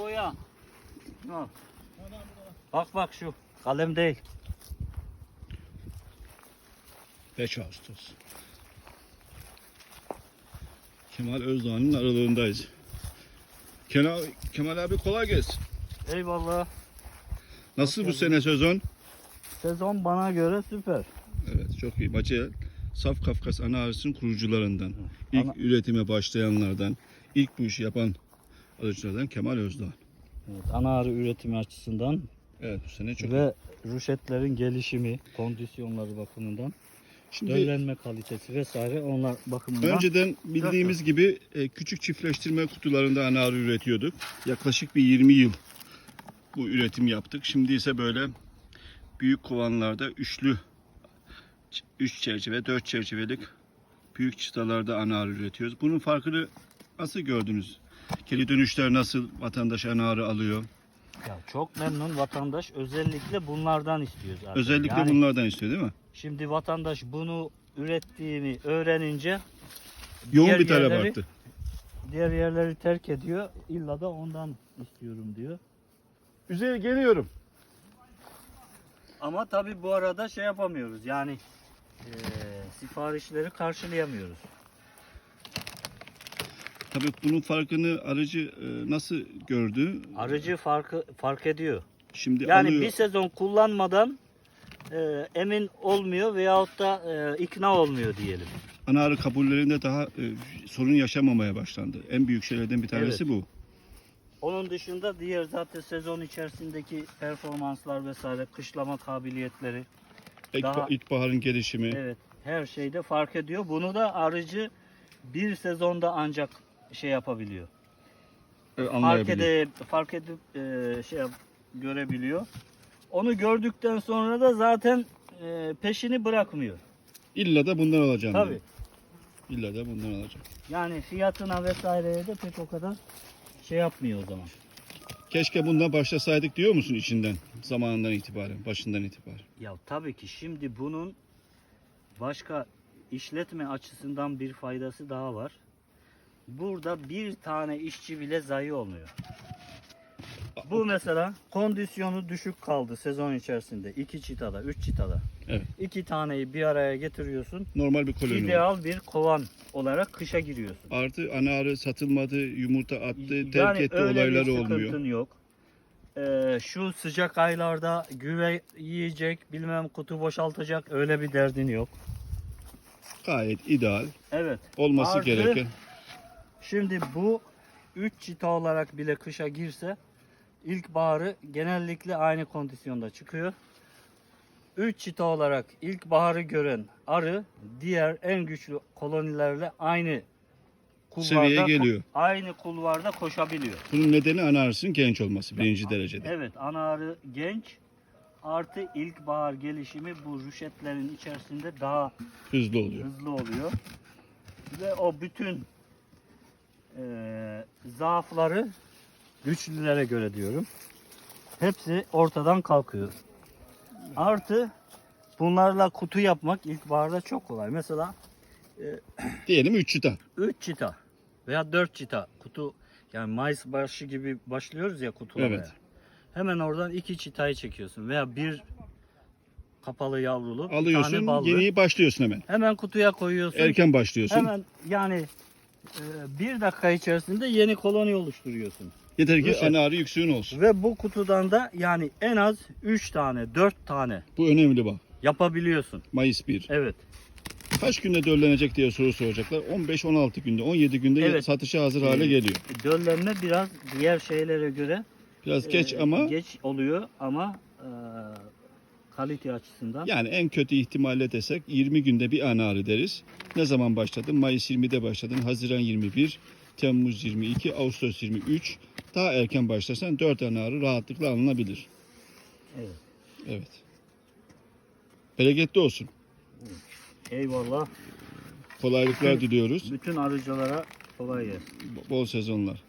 boya. Al. Bak bak şu. Kalem değil. 5 Ağustos. Kemal Özdağ'ın aralığındayız. Kemal, Kemal abi kolay gelsin. Eyvallah. Nasıl bu sene sezon? Sezon bana göre süper. Evet çok iyi. Bacı Saf Kafkas Ana Arısı'nın kurucularından, ilk Ana- üretime başlayanlardan, ilk bu işi yapan arıcılardan Kemal Özdağ. Evet, ana arı üretimi açısından Evet bu sene çok ve ruşetlerin gelişimi, kondisyonları bakımından, Şimdi döllenme kalitesi vesaire onlar bakımından. önceden bildiğimiz gibi e, küçük çiftleştirme kutularında ana arı üretiyorduk. Yaklaşık bir 20 yıl bu üretim yaptık. Şimdi ise böyle büyük kovanlarda üçlü 3 çerçeve, 4 çerçevelik büyük çıtalarda ana arı üretiyoruz. Bunun farkını nasıl gördünüz? Keli dönüşler nasıl vatandaş ana arı alıyor? Ya çok memnun vatandaş özellikle bunlardan istiyor zaten. Özellikle Yani bunlardan istiyor değil mi? Şimdi vatandaş bunu ürettiğini öğrenince Yoğun diğer bir talep yerleri- arttı. diğer yerleri terk ediyor. İlla da ondan istiyorum diyor. Üzeri geliyorum. Ama tabi bu arada şey yapamıyoruz yani eee, siparişleri karşılayamıyoruz. Tabii bunun farkını arıcı e, nasıl gördü? Arıcı farkı fark ediyor. Şimdi Yani alıyor. bir sezon kullanmadan eee, emin olmuyor veyahut da eee, ikna olmuyor diyelim. ana arı kabullerinde daha e, sorun yaşamamaya başlandı. En büyük şeylerden bir tanesi bu. Onun dışında diğer zaten sezon içerisindeki performanslar vesaire kışlama kabiliyetleri İlk, Daha- ilkbaharın gelişimi. evet her şeyde fark ediyor. Bunu da arıcı bir sezonda ancak şey yapabiliyor. e, Fark edip fark edip e, şey yap- görebiliyor. Onu gördükten sonra da zaten e, peşini bırakmıyor. İlla da bundan alacağım. Tabii. diyor. İlla da bundan alacağım. Yani fiyatına vesaireye de pek o kadar şey yapmıyor o zaman. Keşke bundan başlasaydık diyor musun içinden? Zamanından itibaren, başından itibaren. Ya tabii ki şimdi bunun başka işletme açısından bir faydası daha var. Burada bir tane işçi bile zayi olmuyor. Bu mesela kondisyonu düşük kaldı sezon içerisinde. iki çıtada, üç çıtada. Evet. İki taneyi bir araya getiriyorsun. Normal bir koloni. İdeal bir kovan olarak kışa giriyorsun. Artı ana arı satılmadı, yumurta attı, terk Yani etti öyle bir olayları olmuyor. sıkıntın yok. Ee, şu sıcak aylarda güve yiyecek, bilmem kutu boşaltacak öyle bir derdin yok. Gayet ideal. Evet. Olması Artı- gereken. Şimdi bu 3 çita olarak bile kışa girse ilkbaharı genellikle aynı kondisyonda çıkıyor. 3 çita olarak ilkbaharı gören arı diğer en güçlü kolonilerle aynı Seviyeye geliyor. aynı kulvarda koşabiliyor. Bunun nedeni ana arısının genç olması birinci derecede. Evet ana arı genç artı ilkbahar gelişimi bu rüşetlerin içerisinde daha Hızlı oluyor. hızlı oluyor. Ve o bütün eee zaafları güçlülere göre diyorum. Hepsi ortadan kalkıyor. Artı bunlarla kutu yapmak ilkbaharda çok kolay. Mesela Diyelim 3 çıta. 3 çita veya 4 çita kutu yani Mayıs başı gibi başlıyoruz ya kutulamaya. Evet. Hemen oradan iki çitayı çekiyorsun veya bir kapalı yavrulu Alıyorsun, ballı. yeni başlıyorsun hemen. Hemen kutuya koyuyorsun. Erken başlıyorsun. Hemen yani e, bir dakika içerisinde yeni koloni oluşturuyorsun. Yeter ki Rüşet. ana arı yüksüğün olsun. Ve bu kutudan da yani en az 3 tane 4 tane Bu önemli bak. yapabiliyorsun. Mayıs 1. Evet. Kaç günde döllenecek diye soru soracaklar. 15-16 günde, 17 günde Evet. satışa hazır hale Ee, geliyor. Döllenme biraz diğer şeylere göre Biraz geç e, ama geç oluyor ama kalite açısından yani en kötü ihtimalle desek 20 günde bir ana arı deriz. Ne zaman başladın? Mayıs 20'de başladın. Haziran 21, Temmuz 22, Ağustos 23. Daha erken başlasan 4 ana arı rahatlıkla alınabilir. Evet. Evet. Bereketli olsun. eyvallah. Kolaylıklar diliyoruz. Bütün arıcılara kolay gelsin. Bol sezonlar.